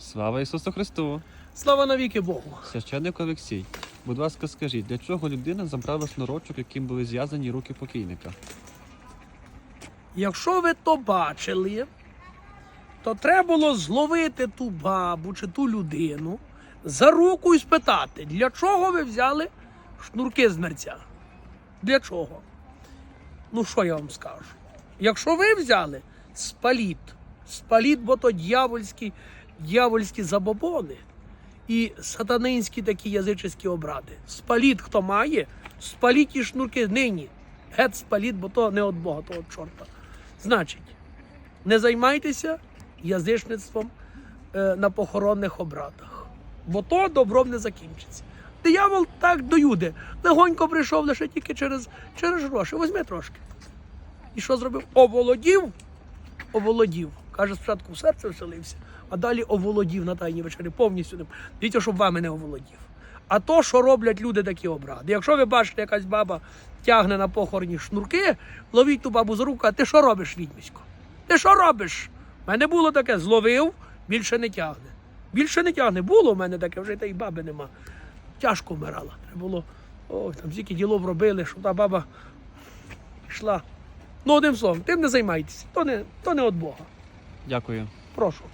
Слава Ісусу Христу! Слава навіки Богу. Священник Олексій, будь ласка, скажіть, для чого людина забрала шнурочок, яким були зв'язані руки покійника? Якщо ви то бачили, то треба було зловити ту бабу чи ту людину за руку і спитати, для чого ви взяли шнурки з мерця? Для чого? Ну, що я вам скажу? Якщо ви взяли, спаліть. Спаліть, бо то дьявольські, дьявольські забобони і сатанинські такі язичські обради. Спаліть, хто має, спаліть ті шнурки нині. Геть спаліть, бо то не від Бога, то від чорта. Значить, не займайтеся язичництвом е, на похоронних обрадах, бо то добром не закінчиться. Диявол так до Юди. Легонько прийшов лише тільки через, через гроші. Возьми трошки. І що зробив? Оволодів, оволодів. Каже, спочатку в серце вселився, а далі оволодів на тайній вечері повністю. ним. Дивіться, щоб вами не оволодів. А то, що роблять люди такі обради. Якщо ви бачите, якась баба тягне на похороні шнурки, ловіть ту бабу за руку, а ти що робиш, відьмисько? Ти що робиш? У мене було таке, зловив, більше не тягне. Більше не тягне. Було в мене таке, вже та й баби нема. Тяжко вмирала. Треба було, ой, там стільки діло робили, щоб та баба йшла. Ну, одним словом, тим не займайтеся, то не, то не від Бога. Дякую. Прошу.